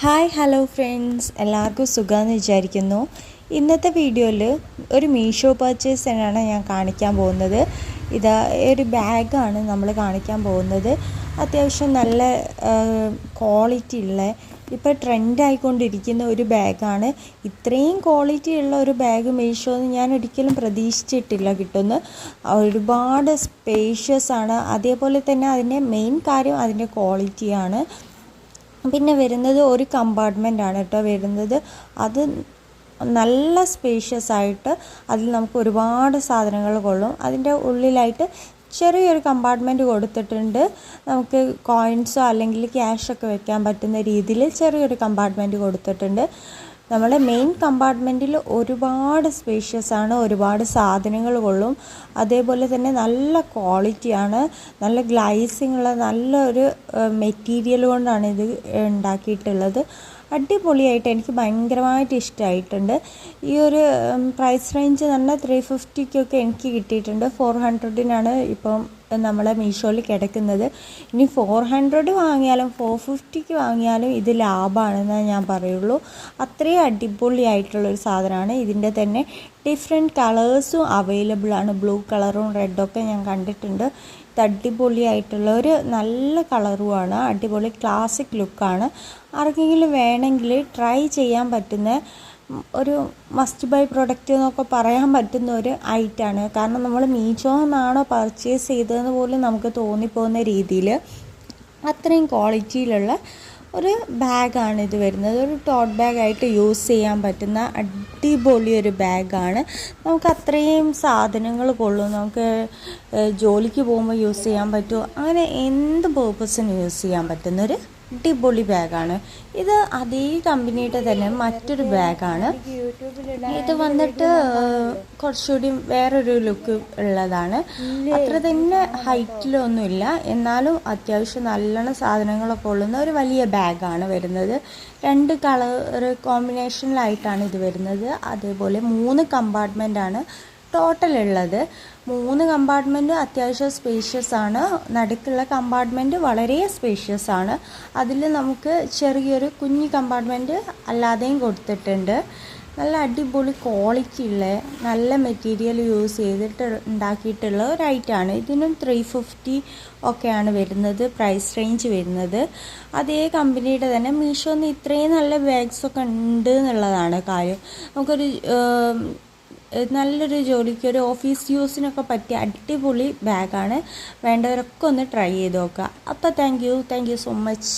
Hi hello friends എല്ലാവർക്കും സുഖമെന്ന് വിചാരിക്കുന്നു. ഇന്നത്തെ വീഡിയോയിൽ ഒരു മീഷോ പർച്ചേസ് തന്നെയാണ് ഞാൻ കാണിക്കാൻ പോകുന്നത്. ഇതാ ഒരു ബാഗാണ് നമ്മൾ കാണിക്കാൻ പോകുന്നത്. അത്യാവശ്യം നല്ല ക്വാളിറ്റി ഉള്ള ഇപ്പോൾ ട്രെൻഡ് ആയിക്കൊണ്ടിരിക്കുന്ന ഒരു ബാഗാണ് ഇത്രയും ക്വാളിറ്റി ഉള്ള ഒരു ബാഗ് മീഷോ എന്ന് ഞാൻ ഒരിക്കലും പ്രതീക്ഷിച്ചിട്ടില്ല കിട്ടുന്നു. ഒരുപാട് സ്പേഷ്യസ് ആണ്. അതേപോലെ തന്നെ അതിന്റെ മെയിൻ കാര്യം അതിന്റെ ക്വാളിറ്റിയാണ് പിന്നെ വരുന്നത് ഒരു കമ്പാർട്ട്മെന്റ് ആണ് കേട്ടോ വരുന്നത്. അത് നല്ല സ്പേഷ്യസ് ആയിട്ട് അതിൽ നമുക്ക് ഒരുപാട് സാധനങ്ങൾ കൊള്ളും. അതിന്റെ ഉള്ളിലായിട്ട് ചെറിയൊരു കമ്പാർട്ട്മെന്റ് കൊടുത്തിട്ടുണ്ട്. നമുക്ക് കോയിൻസോ അല്ലെങ്കിൽ ക്യാഷൊക്കെ വെക്കാൻ പറ്റുന്ന രീതിയിൽ ചെറിയൊരു കമ്പാർട്ട്മെന്റ് കൊടുത്തിട്ടുണ്ട്. നമ്മുടെ മെയിൻ കമ്പാർട്ട്മെന്റിൽ ഒരുപാട് സ്പേഷ്യസ് ആണ് ഒരുപാട് സാധനങ്ങൾ കൊള്ളും. അതേപോലെ തന്നെ നല്ല ക്വാളിറ്റിയാണ് നല്ല ഗ്ലൈസിങ് ഉള്ള നല്ലൊരു മെറ്റീരിയൽ കൊണ്ടാണ് ഇത് ഉണ്ടാക്കിയിട്ടുള്ളത്. അടിപൊളിയായിട്ട് എനിക്ക് ഭയങ്കരമായിട്ട് ഇഷ്ടമായിട്ടുണ്ട് ഈ ഒരു പ്രൈസ് റേഞ്ച് തന്നെ ത്രീ ഫിഫ്റ്റിക്കൊക്കെ എനിക്ക് കിട്ടിയിട്ടുണ്ട്. ഫോർ ഹൺഡ്രഡിനാണ് ഇപ്പം നമ്മളെ മീഷോയിൽ കിടക്കുന്നത്. ഇനി ഫോർ ഹൺഡ്രഡ് വാങ്ങിയാലും ഫോർ ഫിഫ്റ്റിക്ക് വാങ്ങിയാലും ഇത് ലാഭമാണെന്ന് ഞാൻ പറയുള്ളൂ. അത്രയും അടിപൊളിയായിട്ടുള്ളൊരു സാധനമാണ്. ഇതിന്റെ തന്നെ ഡിഫറെന്റ് കളേഴ്സും അവൈലബിൾ ആണ്. ബ്ലൂ കളറും റെഡൊക്കെ ഞാൻ കണ്ടിട്ടുണ്ട്. ഇത് അടിപൊളിയായിട്ടുള്ള ഒരു നല്ല കളറുമാണ് അടിപൊളി ക്ലാസിക് ലുക്കാണ് ആർക്കെങ്കിലും വേണമെങ്കിൽ ട്രൈ ചെയ്യാൻ പറ്റുന്ന ഒരു മസ്റ്റ് ബൈ പ്രൊഡക്റ്റ് എന്നൊക്കെ പറയാൻ പറ്റുന്ന ഒരു ഐറ്റാണ് കാരണം നമ്മൾ മീഷോ എന്നാണോ പർച്ചേസ് ചെയ്തതെന്ന് പോലും നമുക്ക് തോന്നിപ്പോകുന്ന രീതിയിൽ അത്രയും ക്വാളിറ്റിയിലുള്ള ഒരു ബാഗാണ് ഇത് വരുന്നത്. ഒരു ടോട്ട് ബാഗായിട്ട് യൂസ് ചെയ്യാൻ പറ്റുന്ന അടിപൊളി ഒരു ബാഗാണ് നമുക്ക് അത്രയും സാധനങ്ങൾ കൊള്ളും. നമുക്ക് ജോലിക്ക് പോകുമ്പോൾ യൂസ് ചെയ്യാൻ പറ്റുമോ അങ്ങനെ എന്ത് പേർപ്പസിന് യൂസ് ചെയ്യാൻ പറ്റുന്നൊരു അടിപൊളി ബാഗാണ്. ഇത് അതേ കമ്പനിയുടെ തന്നെ മറ്റൊരു ബാഗാണ്. ഇത് വന്നിട്ട് കുറച്ചുകൂടി വേറൊരു ലുക്ക് ഉള്ളതാണ്. അത്ര തന്നെ ഹൈറ്റിലൊന്നുമില്ല. എന്നാലും അത്യാവശ്യം നല്ലോണം സാധനങ്ങളൊക്കെ ഉള്ളുന്ന ഒരു വലിയ ബാഗാണ് വരുന്നത്. രണ്ട് കളർ കോമ്പിനേഷനിലായിട്ടാണ് ഇത് വരുന്നത്. അതേപോലെ മൂന്ന് കമ്പാർട്ട്മെന്റ് ഉള്ളത് മൂന്ന് കമ്പാർട്ട്മെന്റ് അത്യാവശ്യം സ്പേഷ്യസ് ആണ്. നടുക്കുള്ള കമ്പാർട്ട്മെന്റ് വളരെ സ്പേഷ്യസ് ആണ്. അതിൽ നമുക്ക് ചെറിയൊരു കുഞ്ഞു കമ്പാർട്ട്മെന്റ് അല്ലാതെയും കൊടുത്തിട്ടുണ്ട്. നല്ല അടിപൊളി ക്വാളിറ്റി ഉള്ള നല്ല മെറ്റീരിയൽ യൂസ് ചെയ്തിട്ട് ഉണ്ടാക്കിയിട്ടുള്ള ഒരു ഐറ്റമാണ് ഇതിനും ത്രീ ഫിഫ്റ്റി ഒക്കെയാണ് വരുന്നത് പ്രൈസ് റേഞ്ച് വരുന്നത്. അതേ കമ്പനിയുടെ തന്നെ മീഷോന്ന് ഇത്രയും നല്ല ബാഗ്സൊക്കെ ഉണ്ട് എന്നുള്ളതാണ് കാര്യം. നമുക്കൊരു നല്ലൊരു ജോലിക്ക് ഒരു ഓഫീസ് യൂസിനൊക്കെ പറ്റിയ അടിപൊളി ബാഗാണ് വേണ്ടവരൊക്കെ ഒന്ന് ട്രൈ ചെയ്ത് നോക്കുക. അപ്പോൾ thank you thank you so much